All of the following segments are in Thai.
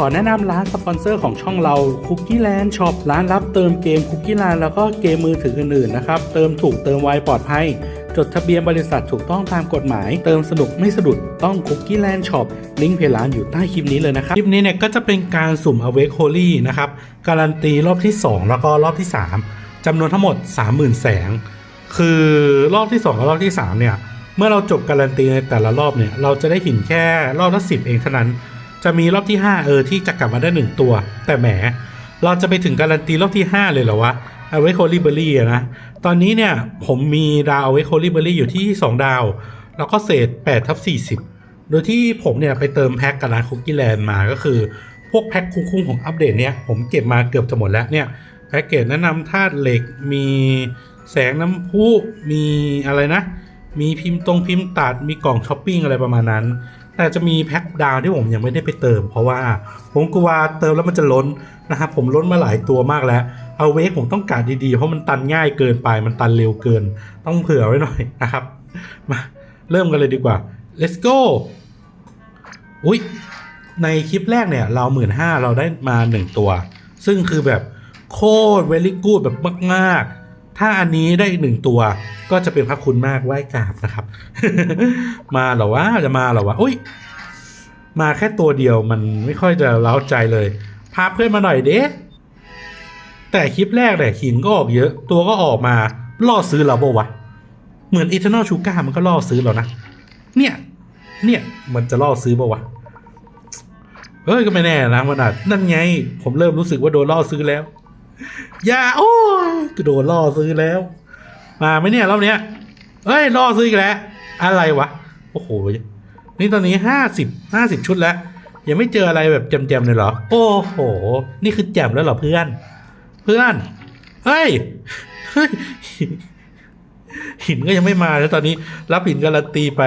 ขอแนะนำร้านสปอนเซอร์ของช่องเรา Cookie Land Shop ร้านรับเติมเกม Cookie Land แล้วก็เกมมือถืออื่นๆนะครับ เติมถูกเติมไวปลอดภัย จดทะเบียนบริษัทถูกต้องตามกฎหมาย เติมสนุกไม่สะดุดต้อง Cookie Land Shop ลิงก์เพจร้านอยู่ใต้คลิปนี้เลยนะครับ คลิปนี้เนี่ยก็จะเป็นการสุ่ม Awake Holy นะครับ การันตีรอบที่ 2 แล้วก็รอบที่ 3จำนวนทั้งหมด 30,000 แสง คือรอบที่ 2 กับรอบที่ 3 เนี่ยเมื่อเราจบการันตีในแต่ละรอบเนี่ยเราจะได้หินแค่รอบละสิบเองเท่านั้น จะมีรอบที่ 5 เออที่จะกลับมาได้ 1 ตัว แต่แหม เราจะไปถึงการันตีรอบที่ 5 เลยเหรอวะเอาไว้โคลิเบอรี่นะ ตอนนี้เนี่ยผมมีดาวเอาไว้โคลิเบอรี่อยู่ที่ 2 ดาว แล้วก็เศษ8ทับ40 โดยที่ผมเนี่ยไปเติมแพ็กกับร้านคุกกี้แลนด์มาก็คือ พวกแพ็คคุ้งๆของอัปเดตเนี่ยผมเก็บมาเกือบจะหมดแล้วเนี่ยแพ็กเกจแนะนำธาตุเหล็กมีแสงน้ำพุมีอะไรนะ มีพิมพ์ตรงพิมพ์ตัดมีกล่องช้อปปิ้งอะไรประมาณนั้น แต่จะมีแพ็คดาวที่ผมยังไม่ได้ไปเติม เพราะว่าผมกลัวเติมแล้วมันจะล้นนะครับผมล้นมาหลายตัวมากแล้ว เอาเวกผมต้องการดีๆ เพราะมันตันง่ายเกินไปมันตันเร็วเกิน ต้องเผื่อไว้หน่อยนะครับมาเริ่มกันเลยดีกว่า let's go อุ้ยในคลิปแรกเนี่ยเราหมื่นห้าเราได้มาหนึ่งตัว ซึ่งคือแบบโคตรเวลี่กูดแบบมากๆ ถ้าอันนี้ได้อีกหนึ่งตัว ก็จะเป็นพระคุณมากไหว้กราบนะครับ มาหรอวะจะมาหรอวะอุ้ย มาแค่ตัวเดียวมันไม่ค่อยจะเล้าใจเลย พาเพื่อนมาหน่อยเด้แต่คลิปแรกเนี่ยหินก็ออกเยอะ ตัวก็ออกมาล่อซื้อเราบ่วะ เหมือนอีเทอร์นอลชูการ์มันก็ล่อซื้อเรานะ เนี่ย เนี่ยมันจะล่อซื้อบ่วะเอ้ยก็ไม่แน่นะมันอาจนั่นไง ผมเริ่มรู้สึกว่าโดนล่อซื้อแล้ว อย่าโอ้ยก็โดนล่อซื้อแล้ว มาไหมเนี่ยรอบเนี้ยเอ้ยล่อซื้ออีกแล้ว อะไรวะ โอ้โห นี่ตอนนี้ห้าสิบห้าสิบชุดแล้ว ยังไม่เจออะไรแบบแจมๆเลยเหรอ โอ้โห นี่คือแจมแล้วเหรอเพื่อน เพื่อน เฮ้ย เฮ้ย หินก็ยังไม่มาแล้วตอนนี้ รับหินการันตีไป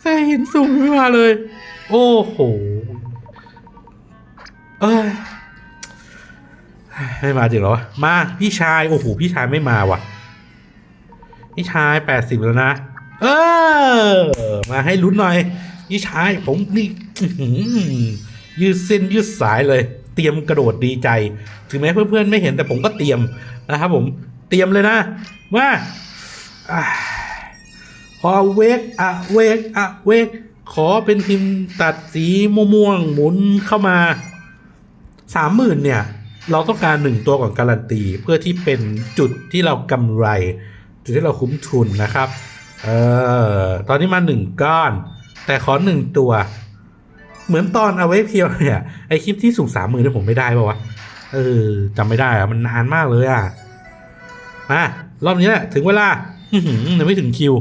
แต่หินสูงไม่มาเลย โอ้โห เอ้ย ไม่มาจริงเหรอ มาพี่ชาย โอ้โห พี่ชายไม่มาว่ะ พี่ชายแปดสิบแล้วนะ เออ มาให้ลุ้นหน่อย พี่ชายผมนี่ยืดเส้นยืดสายเลย เตรียมกระโดดดีใจ ถึงแม้เพื่อนๆไม่เห็นแต่ผมก็เตรียมนะครับผม เตรียมเลยนะว่าอพอเวกอะเวกอะเวกขอเป็นพิมพ์ตัดสีม่วงหมุนเข้ามาสามหมื่นเนี่ย เราต้องการหนึ่งตัวก่อนการันตี เพื่อที่เป็นจุดที่เรากำไร จุดที่เราคุ้มทุนนะครับ เออตอนนี้มาหนึ่งก้อน แต่ขอหนึ่งตัว เหมือนตอนเอาไว้เพียวเนี่ยไอคลิปที่สูงสามหมื่นที่ผมไม่ได้ป่าวะเออจำไม่ได้อะมันนานมากเลยอะมารอบนี้แหละถึงเวลาหือยังไม่ถึงคิว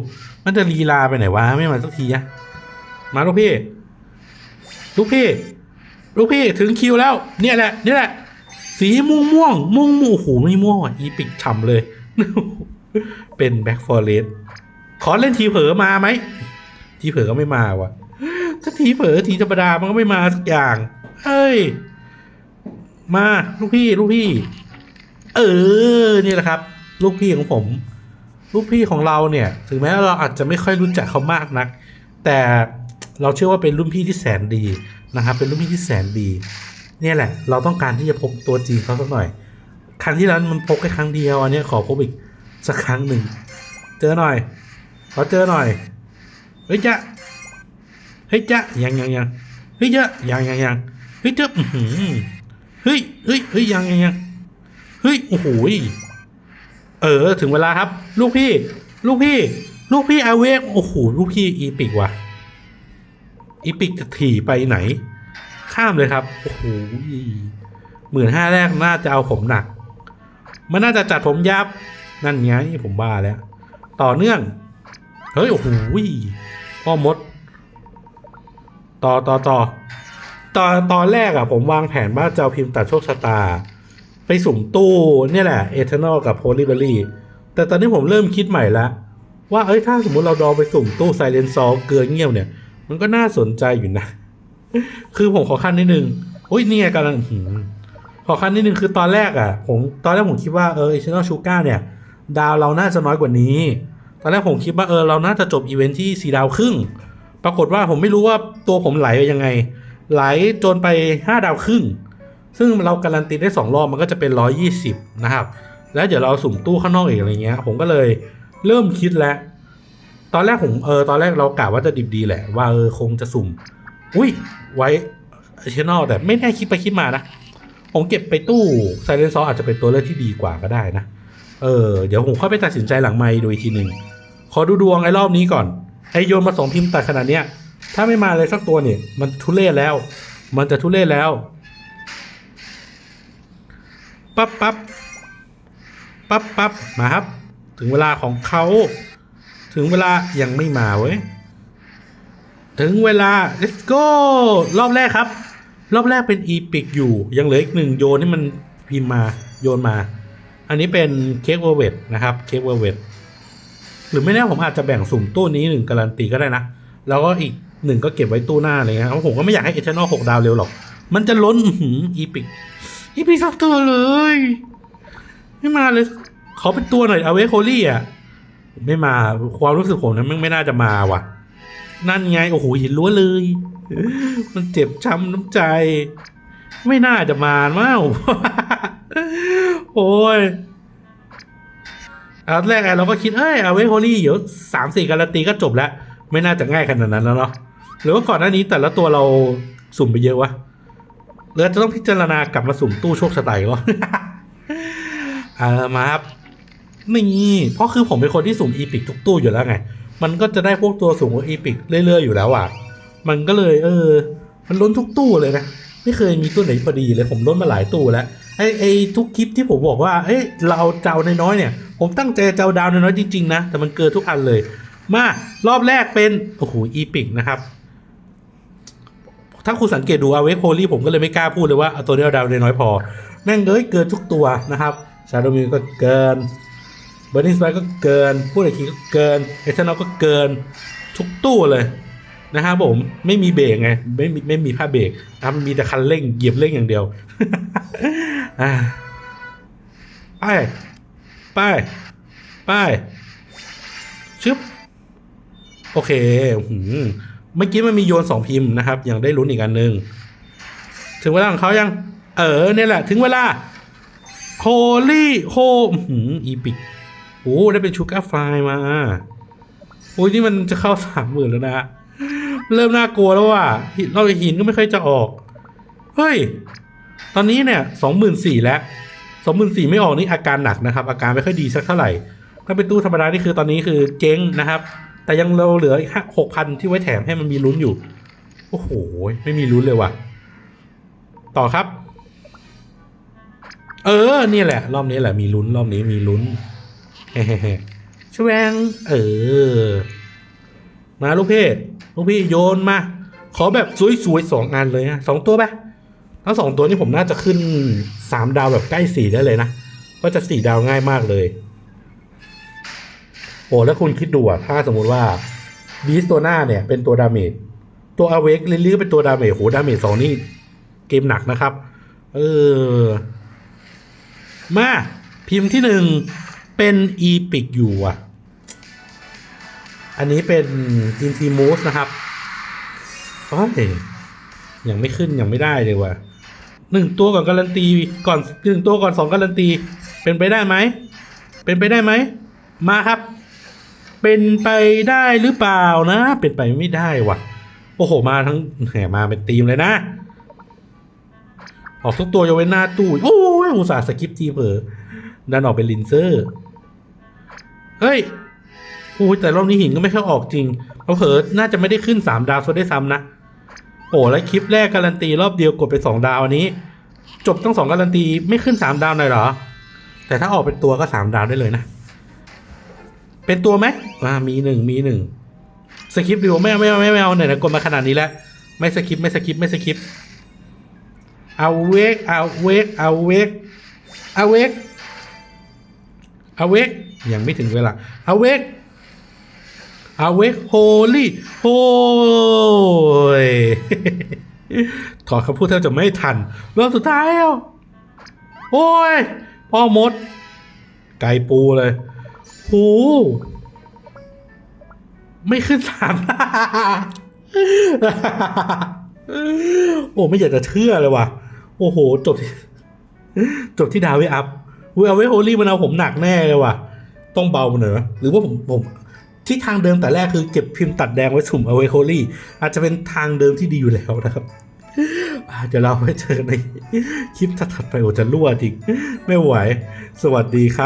มันจะลีลาไปไหนวะไม่มาสักทีอะมาลูกพี่ ลูกพี่ ลูกพี่ถึงคิวแล้ว เนี่ยแหละเนี่ยแหละ สีม่วงม่วงม่วงม่วงโอ้โหไม่ม่วงอะอีปิกฉ่ำเลย เป็นแบ็กฟอร์เรสขอเล่นทีเผลอมาไหม ทีเผลอก็ไม่มาว่ะถ้าทีเผลอทีธรรมดามันก็ไม่มาสักอย่างเฮ้ย มาลูกพี่ลูกพี่ เออ นี่แหละครับ ลูกพี่ของผม ลูกพี่ของเราเนี่ย ถึงแม้ว่าเราอาจจะไม่ค่อยรู้จักเขามากนัก แต่เราเชื่อว่าเป็นรุ่นพี่ที่แสนดีนะครับ เป็นรุ่นพี่ที่แสนดี เนี่ยแหละ เราต้องการที่จะพบตัวจริงเขาสักหน่อย ครั้งที่แล้วมันพบแค่ครั้งเดียวอันนี้ขอพบอีกสักครั้งหนึ่ง เจอหน่อย ขอเจอหน่อย เฮ้ยจ๊ะเฮ้ยจ๊ะยังยังยังเฮ้ยจ๊ะยังยังยังเฮ้ยจ๊ะเฮ้ยเฮ้ยเฮ้ยยังยังยังเฮ้ย โอ้โหยเออ ถึงเวลาครับ ลูกพี่ ลูกพี่ ลูกพี่อาเวกโอ้โห ลูกพี่อีปิกว่ะ อีปิกจะถี่ไปไหน ข้ามเลยครับ โอ้โหหมื่นห้าแรกน่าจะเอาผมหนัก มันน่าจะจัดผมยับ นั่นไงผมบ้าแล้ว ต่อเนื่อง เฮ้ย โอ้โหพ่อมด ต่อต่อต่อตอนตอนแรกอะผมวางแผนว่าจะเอาพิมพ์ตัดโชคชะตา ไปสุ่มตู้เนี่ยแหละเอเทนอลกับโพลิเบอรี่แต่ตอนนี้ผมเริ่มคิดใหม่ล้วว่าเอ้ยถ้าสมมติเราดองไปสุ่มตู้ไซเลนซอเกลือเงี้ยวเนี่ย มันก็น่าสนใจอยู่นะ คือผมขอขั้นนิดนึงอุ้ยนี่ไงกำลังหืมขอขั้นนิดนึงคือตอนแรกอะ ผมตอนแรกผมคิดว่าเออเอชแนลชูการ์เนี่ย ดาวเราน่าจะน้อยกว่านี้ ตอนแรกผมคิดว่าเออเราน่าจะจบอีเวนท์ที่สี่ดาวครึ่ง ปรากฏว่าผมไม่รู้ว่าตัวผมไหลไปยังไง ไหลจนไป5ดาวครึ่ง ซึ่งเราการันตีได้2รอบมันก็จะเป็น120นะครับ แล้วเดี๋ยวเราสุ่มตู้ข้างนอกอีกอะไรเงี้ย ผมก็เลยเริ่มคิดแล้วตอนแรกผมเออตอนแรกเรากะว่าจะดิบดีแหละว่าเออคงจะสุ่ม อุ้ยไว้ชแนลแต่ไม่แน่คิดไปคิดมานะ ผมเก็บไปตู้ไซเลนซออาจจะเป็นตัวเลือกที่ดีกว่าก็ได้นะ เออ เดี๋ยวผมค่อยไปตัดสินใจหลังไมค์ดูอีกทีหนึ่งขอดูดวงไอ้รอบนี้ก่อน ไอโยนมาสองพิมพ์แตัดขนาดเนี้ย ถ้าไม่มาเลยสักตัวเนี่ย มันทุเรศแล้ว มันจะทุเรศแล้ว ปั๊บปั๊บปั๊บปั๊บมาครับ ถึงเวลาของเขา ถึงเวลายังไม่มาเว้ย ถึงเวลา let's go รอบแรกครับ รอบแรกเป็นอีพิกอยู่ ยังเหลืออีกหนึ่งโยนที่มันพิมพ์มาโยนมา อันนี้เป็นเค้กเวอร์เวตนะครับเค้กเวอร์เวตหรือไม่แน่ผมอาจจะแบ่งสุ่มตู้นี้หนึ่งการันตีก็ได้นะ แล้วก็อีกหนึ่งก็เก็บไว้ตู้หน้าอะไรเงี้ยเพราะผมก็ไม่อยากให้เอเทนอลหกดาวเร็วหรอก มันจะล้นอีพิกอีพิกสักตัวเลย ไม่มาเลยขอเป็นตัวหน่อยเอาเวโคลี่อะไม่มาความรู้สึกผมนั้นมันไม่น่าจะมาว่ะ นั่นไง โอ้โหหินล้วเลย มันเจ็บช้ำน้ำใจ ไม่น่าจะมามั้งโอ้ยอันแรกไงเราก็คิดเอ้ยเอาเวโฮลี่เดี๋ยวสามสี่การันตีก็จบแล้ว ไม่น่าจะง่ายขนาดนั้นแล้วเนาะหรือว่าก่อนหน้านี้แต่ละตัวเราสุ่มไปเยอะวะหรือจะต้องพิจารณากลับมาสุ่มตู้โชคชะตาก็เอามาครับนี่เพราะคือผมเป็นคนที่สุ่มอีพิกทุกตู้อยู่แล้วไง มันก็จะได้พวกตัวสูงกว่าอีพิกเรื่อยๆอยู่แล้วอะ มันก็เลย เออ มันล้นทุกตู้เลยนะ ไม่เคยมีตู้ไหนพอดีเลยผมล้นมาหลายตู้แล้วไอ้ไอ้ทุกคลิปที่ผมบอกว่าเอ้ยเราเอาเจ้าน้อยๆเนี่ย ผมตั้งใจเจ้าดาวน้อยๆจริงๆนะ แต่มันเกินทุกอันเลย มารอบแรกเป็น โอ้โหอีพิกนะครับ ถ้าคุณสังเกตดูอาเวคโฮลี่ผมก็เลยไม่กล้าพูดเลยว่าเอาตัวนี้เอาดาวน้อยๆพอแม่งเลยเกินทุกตัวนะครับชาโดมิวก็เกิน เบอร์นิสไก็เกินพูดอีกทีก็เกินเอเทนอลก็เกินทุกตู้เลยนะครับผมไม่มีเบรกไงไม่มีไม่มีผ้าเบรกนะมีแต่คันเร่งเหยียบเร่งอย่างเดียวไปไปไปชึบโอเคหืมเมื่อกี้มันมีโยนสองพิมพ์นะครับ ยังได้ลุ้นอีกอันหนึ่งถึงเวลาของเขายัง เออเนี่ยแหละ ถึงเวลาโฮลี่โฮอีพิก โอ้ได้เป็นชูการ์ไฟล์มาโอ้ยนี่มันจะเข้าสามหมื่นแล้วนะ เริ่มน่ากลัวแล้วว่ะหินเราหินก็ไม่ค่อยจะออก เฮ้ย ตอนนี้เนี่ยสองหมื่นสี่แล้วสองหมื่นสี่ไม่ออกนี่อาการหนักนะครับ อาการไม่ค่อยดีสักเท่าไหร่ ถ้าเป็นตู้ธรรมดานี่คือตอนนี้คือเจ๊งนะครับ แต่ยังเราเหลืออีกหกพันที่ไว้แถมให้มันมีลุ้นอยู่ โอ้โห ไม่มีลุ้นเลยว่ะ ต่อครับ เออเนี่ยแหละ รอบนี้แหละมีลุ้น รอบนี้มีลุ้น เฮ้ๆชวงเออ มาลูกพี่ลูกพี่โยนมา ขอแบบสวยๆสองอันเลยนะสองตัวไปทั้งสองตัวนี้ผมน่าจะขึ้นสามดาวแบบใกล้สี่ได้เลยนะก็จะสี่ดาวง่ายมากเลย โอ้แล้วคุณคิดดูอะถ้าสมมุติว่าบีสตัวหน้าเนี่ย เป็นตัวดาเมจตัวอเวกลิลลี่ก็เป็นตัวดาเมจโหดาเมจสองนี่เกมหนักนะครับ เออ มา พิมพ์ที่หนึ่ง เป็นอีพิกอยู่อะ อันนี้เป็นจินทีมูสนะครับโอ้ยยังไม่ขึ้นยังไม่ได้เลยว่ะหนึ่งตัวก่อนการันตีก่อนหนึ่งตัวก่อนสองการันตี เป็นไปได้ไหม เป็นไปได้ไหม มาครับ เป็นไปได้หรือเปล่านะ เป็นไปไม่ได้ว่ะ โอ้โห มาทั้งแหมมาเป็นทีมเลยนะ ออกทุกตัวยกเว้นหน้าตู้ โอ้ยอุตส่าห์สกิปทีเผลอดันออกเป็นลินเซอร์ เฮ้ยโอ้ยแต่รอบนี้หินก็ไม่ค่อยออกจริงเผลอน่าจะไม่ได้ขึ้นสามดาวซะได้ซ้ำนะโอ้แล้วคลิปแรกการันตีรอบเดียวกดไปสองดาวอันนี้ จบทั้งสองการันตีไม่ขึ้นสามดาวหน่อยเหรอ แต่ถ้าออกเป็นตัวก็สามดาวได้เลยนะ เป็นตัวไหมอ่ามีหนึ่งมีหนึ่งสคริปต์ดีกว่ไม่เอาไม่เอาไม่เอาไหนนะกดมาขนาดนี้แล้วไม่สคริปต์ไม่สคริปต์ไม่สคริปต์เอาเวกเอาเวกเอาเวกเอาเวกเอาเวก ยังไม่ถึงเวลาเอาเวกเอาเวกโฮลี่โฮยถอดคำพูดแทบจะไม่ทันรอบสุดท้ายแล้วโอ้ย พ่อมด ไก่ปูเลยหูไม่ขึ้นสามโอ้ ไม่อยากจะเชื่อเลยว่ะ โอ้โห จบ จบที่ดาวเวอัพเวลเวโฮลี่มันเอาผมหนักแน่เลยว่ะ ต้องเบาเนหน่อยวะหรือว่าผมผมที่ทางเดิมแต่แรกคือเก็บพิมพ์ตัดแดงไว้สุ่มเอาไว้โคลี่อาจจะเป็นทางเดิมที่ดีอยู่แล้วนะครับอาเดี๋ยวเราไปเจอในคลิปถัดไปโอ้จะรั่วจริงไม่ไหว สวัสดีครับ